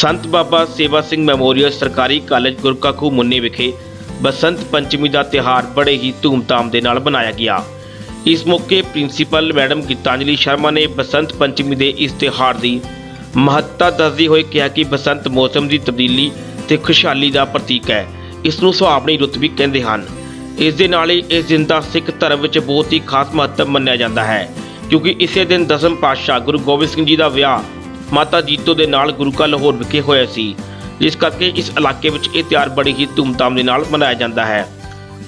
ਸੰਤ Baba Sewa Singh memorial ਸਰਕਾਰੀ college ਗੁਰਕਾਖੂ ਮੁੰਨੇ ਵਿਖੇ ਬਸੰਤ ਪੰਚਮੀ ਦਾ ਤਿਹਾਰ ਬੜੇ ਹੀ ਧੂਮਧਾਮ ਦੇ ਨਾਲ ਮਨਾਇਆ ਗਿਆ। ਇਸ ਮੌਕੇ ਪ੍ਰਿੰਸੀਪਲ ਮੈਡਮ ਗੀਤਾਂਜਲੀ ਸ਼ਰਮਾ ਨੇ ਬਸੰਤ ਪੰਚਮੀ ਦੇ ਇਸ ਤਿਹਾਰ ਦੀ ਮਹੱਤਤਾ ਦੱਸਦੇ ਹੋਏ ਕਿਹਾ ਕਿ ਬਸੰਤ ਮੌਸਮ ਦੀ ਤਬਦੀਲੀ ਤੇ ਖੁਸ਼ਹਾਲੀ ਦਾ ਪ੍ਰਤੀਕ ਹੈ। ਇਸ ਨੂੰ ਸੁਹਾਵਣੀ ਰੁੱਤ ਵੀ ਕਹਿੰਦੇ ਹਨ। ਇਸ ਦੇ ਨਾਲ ਹੀ ਇਸ ਦਿਨ ਦਾ ਸਿੱਖ ਧਰਮ ਵਿੱਚ ਬਹੁਤ ਹੀ ਖਾਸ ਮਹੱਤਵ ਮੰਨਿਆ ਜਾਂਦਾ ਹੈ। ਕਿਉਂਕਿ ਇਸੇ ਦਿਨ ਦਸਮ ਪਾਤਸ਼ਾਹ ਗੁਰੂ ਗੋਬਿੰਦ ਸਿੰਘ ਜੀ ਦਾ ਵਿਆਹ ਮਾਤਾ ਜੀਤੋ ਦੇ ਨਾਲ ਗੁਰੂ ਕਾ ਲਾਹੌਰ ਵਿਖੇ ਹੋਇਆ ਸੀ, ਜਿਸ ਕਰਕੇ ਇਸ ਇਲਾਕੇ ਵਿੱਚ ਇਹ ਤਿਉਹਾਰ ਬੜੀ ਹੀ ਧੂਮਧਾਮ ਦੇ ਨਾਲ ਮਨਾਇਆ ਜਾਂਦਾ ਹੈ।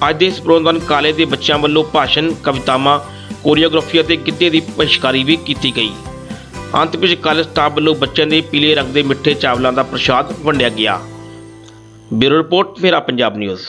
ਅੱਜ ਦੇ ਇਸ ਪ੍ਰੋਗਰਾਮ ਦੌਰਾਨ ਕਾਲੇ ਦੇ ਬੱਚਿਆਂ ਵੱਲੋਂ ਭਾਸ਼ਣ, ਕਵਿਤਾਵਾਂ, ਕੋਰੀਓਗ੍ਰਾਫੀ ਅਤੇ ਗਿੱਧੇ ਦੀ ਪੇਸ਼ਕਾਰੀ ਵੀ ਕੀਤੀ ਗਈ। ਅੰਤ ਵਿੱਚ ਕਾਲਜ ਸਟਾਫ ਵੱਲੋਂ ਬੱਚਿਆਂ ਦੇ ਪੀਲੇ ਰੰਗ ਦੇ ਮਿੱਠੇ ਚਾਵਲਾਂ ਦਾ ਪ੍ਰਸ਼ਾਦ ਵੰਡਿਆ ਗਿਆ। ਬਿਊਰੋ ਰਿਪੋਰਟ ਮੇਰਾ ਪੰਜਾਬ ਨਿਊਜ਼।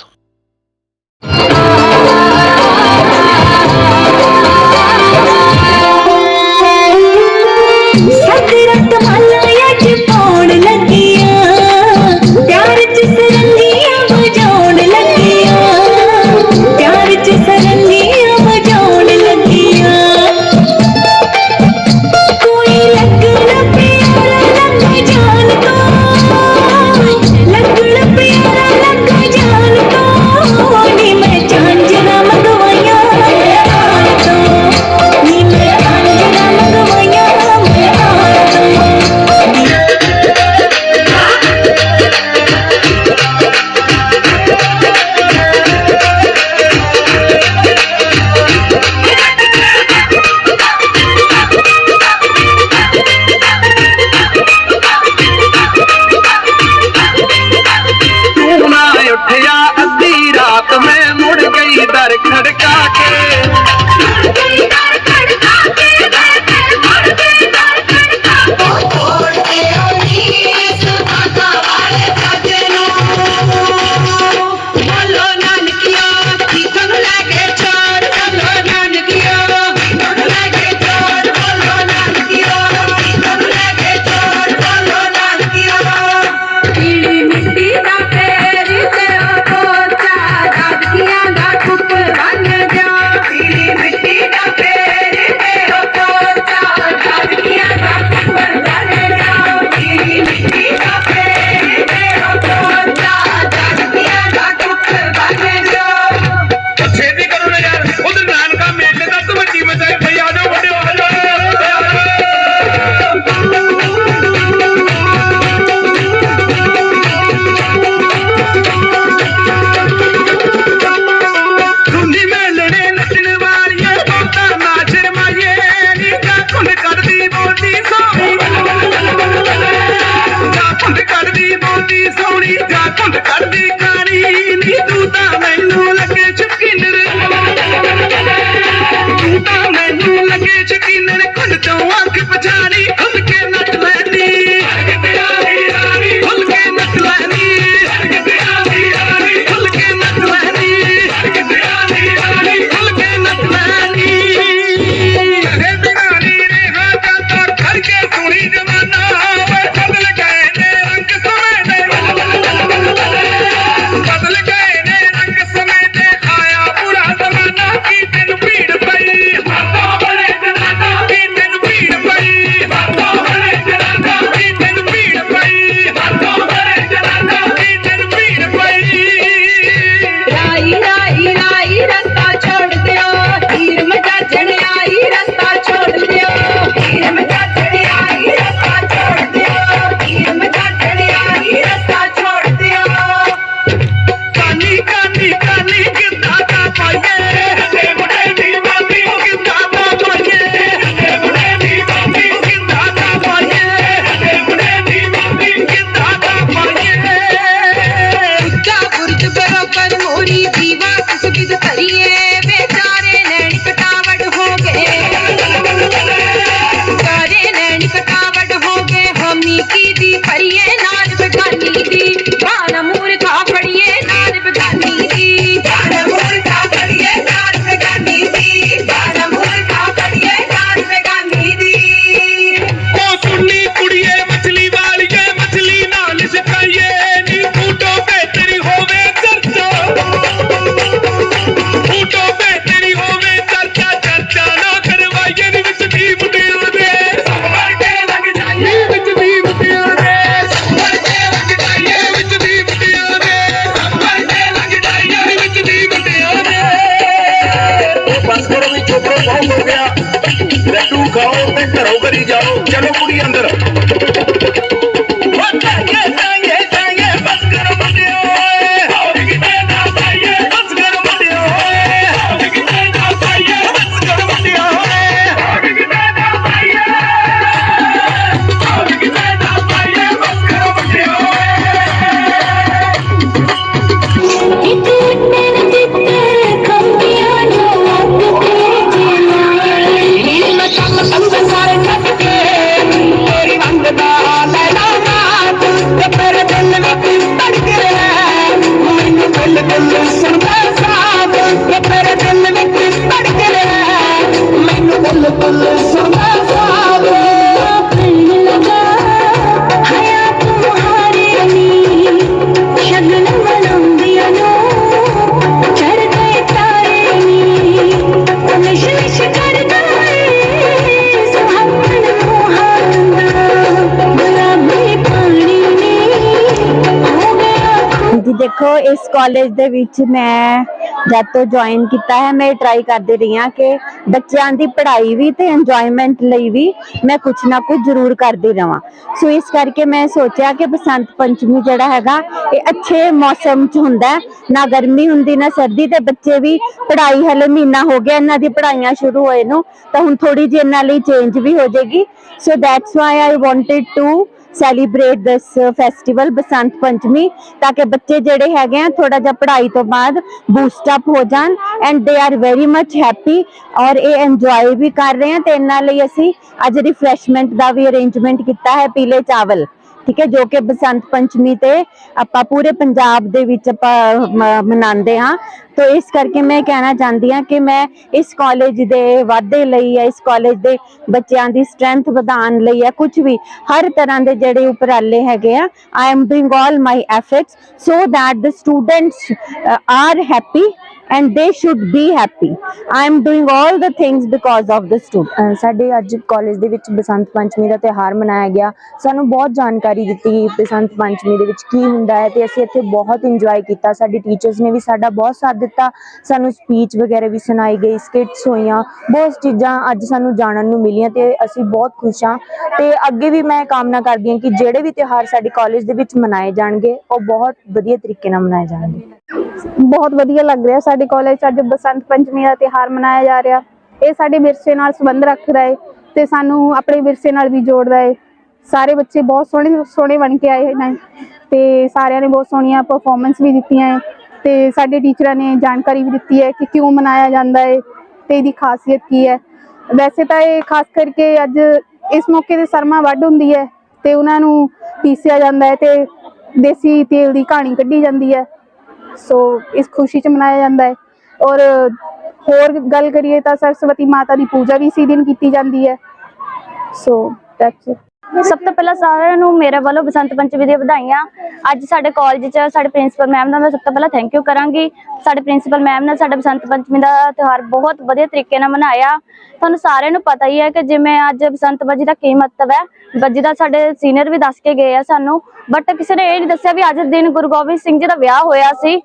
જનોપુરી અંદર ਦੇਖੋ, ਇਸ ਕਾਲਜ ਦੇ ਵਿੱਚ ਮੈਂ ਜਦ ਤੋਂ ਜੁਆਇਨ ਕੀਤਾ ਹੈ, ਮੈਂ ਟਰਾਈ ਕਰਦੀ ਰਹੀ ਹਾਂ ਕਿ ਬੱਚਿਆਂ ਦੀ ਪੜ੍ਹਾਈ ਵੀ ਤੇ ਇੰਜੋਇਮੈਂਟ ਲਈ ਵੀ ਮੈਂ ਕੁਝ ਨਾ ਕੁਝ ਜ਼ਰੂਰ ਕਰਦੀ ਰਵਾਂ। ਸੋ ਇਸ ਕਰਕੇ ਮੈਂ ਸੋਚਿਆ ਕਿ ਬਸੰਤ ਪੰਚਮੀ ਜਿਹੜਾ ਹੈਗਾ, ਇਹ ਅੱਛੇ ਮੌਸਮ 'ਚ ਹੁੰਦਾ ਨਾ ਗਰਮੀ ਹੁੰਦੀ, ਨਾ ਸਰਦੀ ਤੇ ਬੱਚੇ ਵੀ ਪੜ੍ਹਾਈ ਹਲੇ ਮਹੀਨਾ ਹੋ ਗਿਆ, ਇਹਨਾਂ ਦੀ ਪੜ੍ਹਾਈਆਂ ਸ਼ੁਰੂ ਹੋਏ ਨੂੰ, ਤਾਂ ਹੁਣ ਥੋੜੀ ਜਿਹੀ ਇਹਨਾਂ ਲਈ ਚੇਂਜ ਵੀ ਹੋ ਜਾਏਗੀ। So that's why I wanted to celebrate this festival Basant Panchami ਤਾਂ ਕਿ ਬੱਚੇ ਜਿਹੜੇ ਹੈਗੇ ਆ ਥੋੜਾ ਜਿਹਾ ਪੜ੍ਹਾਈ ਤੋਂ ਬਾਅਦ ਬੂਸਟ ਅਪ ਹੋ ਜਾਣ and they are very much happy ਔਰ ਇਹ ਇੰਜੋਏ ਵੀ ਕਰ ਰਹੇ ਆ ਤੇ ਇਹਨਾਂ ਲਈ ਅਸੀਂ ਅੱਜ ਰਿਫਰੈਸ਼ਮੈਂਟ ਦਾ ਵੀ ਅਰੇਂਜਮੈਂਟ ਕੀਤਾ ਹੈ, ਪੀਲੇ ਚਾਵਲ। ਠੀਕ ਹੈ, ਜੋ ਕਿ ਬਸੰਤ ਪੰਚਮੀ ਤੇ ਆਪਾਂ ਪੂਰੇ ਪੰਜਾਬ ਦੇ ਵਿੱਚ ਆਪਾਂ ਮਨਾਉਂਦੇ ਹਾਂ। ਤੋ ਇਸ ਕਰਕੇ ਮੈਂ ਕਹਿਣਾ ਚਾਹੁੰਦੀ ਹਾਂ ਕਿ ਮੈਂ ਇਸ ਕਾਲਜ ਦੇ ਵਾਧੇ ਲਈ ਜਾਂ ਇਸ ਕਾਲਜ ਦੇ ਬੱਚਿਆਂ ਦੀ ਸਟਰੈਂਥ ਵਧਾਉਣ ਲਈ ਜਾਂ ਕੁਝ ਵੀ, ਹਰ ਤਰ੍ਹਾਂ ਦੇ ਜਿਹੜੇ ਉਪਰਾਲੇ ਹੈਗੇ ਆ I am doing all my efforts so that the students are happy and they should be happy. I am doing all the things because of the students. ਅ, ਸਾਡੇ ਅੱਜ ਕਾਲਜ ਦੇ ਵਿੱਚ ਬਸੰਤ ਪੰਚਮੀ ਦਾ ਤਿਉਹਾਰ ਮਨਾਇਆ ਗਿਆ। ਸਾਨੂੰ ਬਹੁਤ ਜਾਣਕਾਰੀ ਦਿੱਤੀ ਗਈ ਬਸੰਤ ਪੰਚਮੀ ਦੇ ਵਿੱਚ ਕੀ ਹੁੰਦਾ ਹੈ ਤੇ ਅਸੀਂ ਇੱਥੇ ਬਹੁਤ ਇੰਜੋਏ ਕੀਤਾ। ਸਾਡੇ ਟੀਚਰਸ ਨੇ ਵੀ ਸਾਡਾ ਬਹੁਤ ਸਾਥ ਦਿੱਤਾ। ਸਾਨੂੰ ਸਪੀਚ ਵਗੈਰਾ ਵੀ ਸੁਣਾਈ ਗਈ ਸਕਿੱਟਸ ਹੋਈਆਂ। ਬਹੁਤ ਚੀਜ਼ਾਂ ਅੱਜ ਸਾਨੂੰ ਜਾਣਨ ਨੂੰ ਮਿਲੀਆਂ ਤੇ ਅਸੀਂ ਬਹੁਤ ਖੁਸ਼ ਹਾਂ। ਤੇ ਅੱਗੇ ਵੀ ਮੈਂ ਕਾਮਨਾ ਕਰਦੀ ਹਾਂ ਕਿ ਜਿਹੜੇ ਵੀ ਤਿਉਹਾਰ ਸਾਡੇ ਕਾਲਜ ਦੇ ਵਿੱਚ ਮਨਾਏ ਜਾਣਗੇ ਉਹ ਬਹੁਤ ਵਧੀਆ ਤਰੀਕੇ ਨਾਲ ਮਨਾਏ ਜਾਣਗੇ। ਬਹੁਤ ਵਧੀਆ ਲੱਗ ਰਿਹਾ ਸਾਡੇ ਕਾਲਜ ਅੱਜ ਬਸੰਤ ਪੰਚਮੀ ਦਾ ਤਿਉਹਾਰ ਮਨਾਇਆ ਜਾ ਰਿਹਾ। ਇਹ ਸਾਡੇ ਵਿਰਸੇ ਨਾਲ ਸੰਬੰਧ ਰੱਖਦਾ ਹੈ ਤੇ ਸਾਨੂੰ ਆਪਣੇ ਵਿਰਸੇ ਨਾਲ ਵੀ ਜੋੜਦਾ ਹੈ ਸਾਰੇ ਬੱਚੇ ਬਹੁਤ ਸੋਹਣੇ ਸੋਹਣੇ ਬਣ ਕੇ ਆਏ ਨੇ ਤੇ ਸਾਰਿਆਂ ਨੇ ਬਹੁਤ ਸੋਹਣੀਆਂ ਪਰਫਾਰਮੈਂਸ ਵੀ ਦਿੱਤੀਆਂ ਹੈ ਤੇ ਸਾਡੇ ਟੀਚਰਾਂ ਨੇ ਜਾਣਕਾਰੀ ਵੀ ਦਿੱਤੀ ਹੈ ਕਿ ਕਿਉਂ ਮਨਾਇਆ ਜਾਂਦਾ ਹੈ ਤੇ ਇਹਦੀ ਖਾਸੀਅਤ ਕੀ ਹੈ ਵੈਸੇ ਤਾਂ ਇਹ ਖਾਸ ਕਰਕੇ ਅੱਜ ਇਸ ਮੌਕੇ ਤੇ ਸਰਮਾ ਵੱਢ ਹੁੰਦੀ ਹੈ ਤੇ ਉਹਨਾਂ ਨੂੰ ਪੀਸਿਆ ਜਾਂਦਾ ਹੈ ਤੇ ਦੇਸੀ ਤੇਲ ਦੀ ਕਹਾਣੀ ਕੱਢੀ ਜਾਂਦੀ ਹੈ ਸੋ ਇਸ ਖੁਸ਼ੀ 'ਚ ਮਨਾਇਆ ਜਾਂਦਾ ਹੈ। ਔਰ ਹੋਰ ਗੱਲ ਕਰੀਏ ਤਾਂ ਸਰਸਵਤੀ ਮਾਤਾ ਦੀ ਪੂਜਾ ਵੀ ਇਸੇ ਦਿਨ ਕੀਤੀ ਜਾਂਦੀ ਹੈ। ਸੋ ਦੈਟਸ ਇਟ ਸਭ ਤੋਂ ਪਹਿਲਾਂ ਸਾਰਿਆਂ ਨੂੰ ਮੇਰੇ ਵੱਲੋਂ ਬਸੰਤ ਪੰਚਮੀ ਦੀਆਂ ਵਧਾਈਆਂ। ਅੱਜ ਸਾਡੇ ਕਾਲਜ 'ਚ ਸਾਡੇ ਪ੍ਰਿੰਸੀਪਲ ਮੈਮ ਦਾ ਮੈਂ ਸਭ ਤੋਂ ਪਹਿਲਾਂ ਥੈਂਕ ਯੂ ਕਰਾਂਗੀ। ਸਾਡੇ ਪ੍ਰਿੰਸੀਪਲ ਮੈਮ ਨੇ ਸਾਡਾ ਬਸੰਤ ਪੰਚਮੀ ਦਾ ਤਿਉਹਾਰ ਬਹੁਤ ਵਧੀਆ ਤਰੀਕੇ ਨਾਲ ਮਨਾਇਆ। ਤੁਹਾਨੂੰ ਸਾਰਿਆਂ ਨੂੰ ਪਤਾ ਹੀ ਹੈ ਕਿ ਜਿਵੇਂ ਅੱਜ ਬਸੰਤ ਪੰਚਮੀ ਦਾ ਕੀ ਮਹੱਤਵ ਹੈ। ਬੱਜੀ ਦਾ ਸਾਡੇ ਸੀਨੀਅਰ ਵੀ ਦੱਸ ਕੇ ਗਏ ਆ ਸਾਨੂੰ। ਬਟ ਕਿਸੇ ਨੇ ਇਹ ਨਹੀਂ ਦੱਸਿਆ ਵੀ ਅੱਜ ਦਿਨ ਗੁਰੂ ਗੋਬਿੰਦ ਸਿੰਘ ਜੀ ਦਾ ਵਿਆਹ ਹੋਇਆ ਸੀ।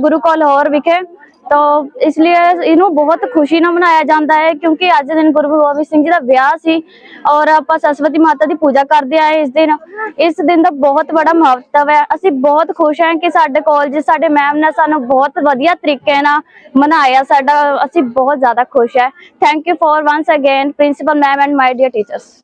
ਗੁਰੂ ਕਾ ਲਾਹੌਰ ਵਿਖੇ ਤਾਂ ਇਸ ਲਈ ਇਹਨੂੰ ਬਹੁਤ ਖੁਸ਼ੀ ਨਾਲ ਮਨਾਇਆ ਜਾਂਦਾ ਹੈ, ਕਿਉਂਕਿ ਅੱਜ ਦਿਨ ਗੁਰੂ ਗੋਬਿੰਦ ਸਿੰਘ ਜੀ ਦਾ ਵਿਆਹ ਸੀ ਔਰ ਆਪਾਂ ਸਰਸਵਤੀ ਮਾਤਾ ਦੀ ਪੂਜਾ ਕਰਦੇ ਆਏ ਇਸ ਦਿਨ। ਇਸ ਦਿਨ ਦਾ ਬਹੁਤ ਬੜਾ ਮਹੱਤਵ ਹੈ। ਅਸੀਂ ਬਹੁਤ ਖੁਸ਼ ਹਾਂ ਕਿ ਸਾਡੇ ਕਾਲਜ ਸਾਡੇ ਮੈਮ ਨੇ ਸਾਨੂੰ ਬਹੁਤ ਵਧੀਆ ਤਰੀਕੇ ਨਾਲ ਮਨਾਇਆ ਸਾਡਾ, ਅਸੀਂ ਬਹੁਤ ਜ਼ਿਆਦਾ ਖੁਸ਼ ਹੈ। Thank you for once again principal ma'am and my dear teachers